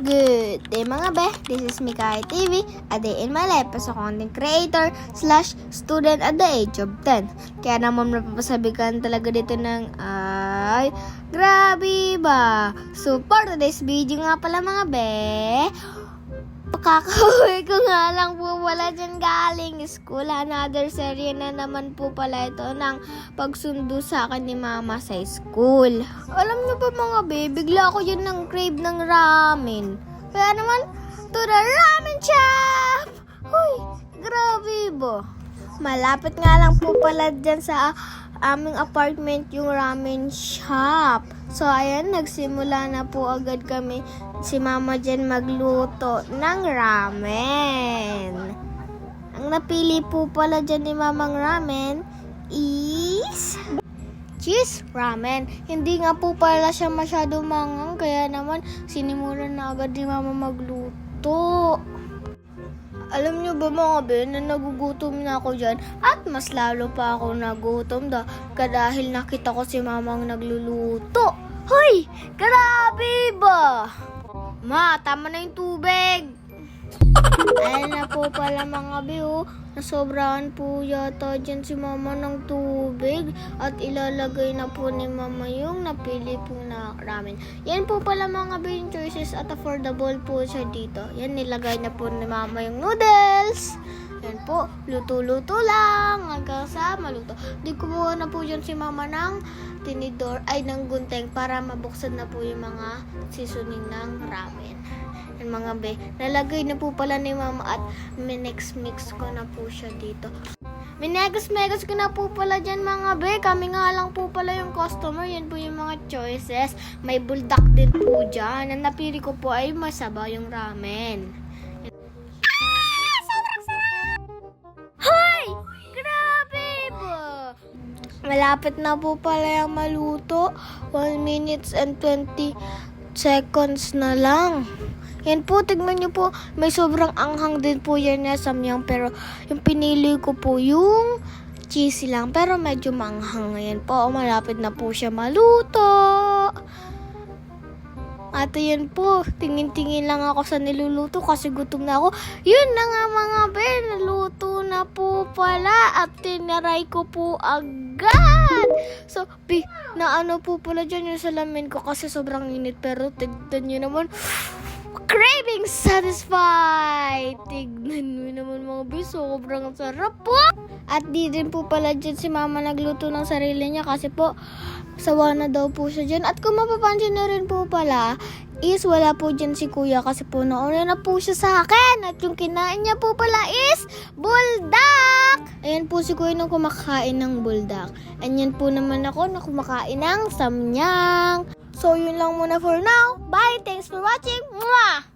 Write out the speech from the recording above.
Good day mga be, this is Mikay TV, a day in my life as a content creator slash student at the age of 10. Kaya naman mapapasabikan talaga dito ng ay, grabe ba? So for today's video nga pala mga be, Kakauwi ko nga lang school. Another serye na naman po pala ito ng pagsundo sa akin ni mama sa school. Alam niyo ba mga be, bigla ako yun ng crave ng ramen. Kaya naman, to the ramen shop! Huy, grabe ba? Malapit nga lang po pala dyan sa aming apartment yung ramen shop. So, ayan, nagsimula na po agad kami si Mama Jen magluto ng ramen. Napili po pala dyan ni Mamang Ramen is cheese ramen. Hindi nga po pala siya masyado mangang, kaya naman sinimulan na agad ni Mama magluto. Alam nyo ba mga be, na nagugutom na ako dyan at mas lalo pa ako nagutom da dahil nakita ko si mamang nagluluto. Hoy! Grabe ba? Ma, tama na yung tubig. Ayun na po pala mga be, oh. Nasobrahan po yata dyan si mama ng tubig at ilalagay na po ni mama yung napili po na ramen. Yan po pala mga yung choices at affordable po siya dito. Yan nilagay na po ni mama yung noodles. Yan po, luto-luto lang hanggang sa maluto. Di kumuha na po yun si mama ng tinidor, ay ng gunteng para mabuksan na po yung mga seasoning ng ramen. Yan mga be, nalagay na po pala ni mama at minix-mix ko na po siya dito. Minegas-megas ko na po pala dyan mga be. Kami nga lang po pala yung customer. Yan po yung mga choices. May buldak din po dyan. Ang napili ko po ay masaba yung ramen. Sobrang sarap! Hoy! Grabe ba? Malapit na po pala yung maluto. 1 minutes and 20 seconds na lang. Yan po, tignan nyo po, may sobrang anghang din po yan na samyang. Pero yung pinili ko po yung cheesy lang. Pero medyo manghang. Ayan po, malapit na po siya maluto. At yun po, tingin-tingin lang ako sa niluluto kasi gutom na ako. Yun na nga mga be, naluto na po pala at tinaray ko po agad. So, bi, na ano po pala dyan yung salamin ko kasi sobrang init. Pero tignan nyo naman, craving satisfied. Tignan mo naman mga be, sobrang sarap po. At di din po pala dyan si mama nagluto ng sarili niya kasi po sawa na daw po siya dyan. At kung mapapansin na rin po pala, is wala po dyan si kuya kasi po nauna na po siya sa akin. At yung kinain niya po pala is buldak! Ayan po si kuya nung kumakain ng buldak. And yan po naman ako na kumakain ng samyang. So yun lang muna for now. Bye! Thanks for watching! Mwah!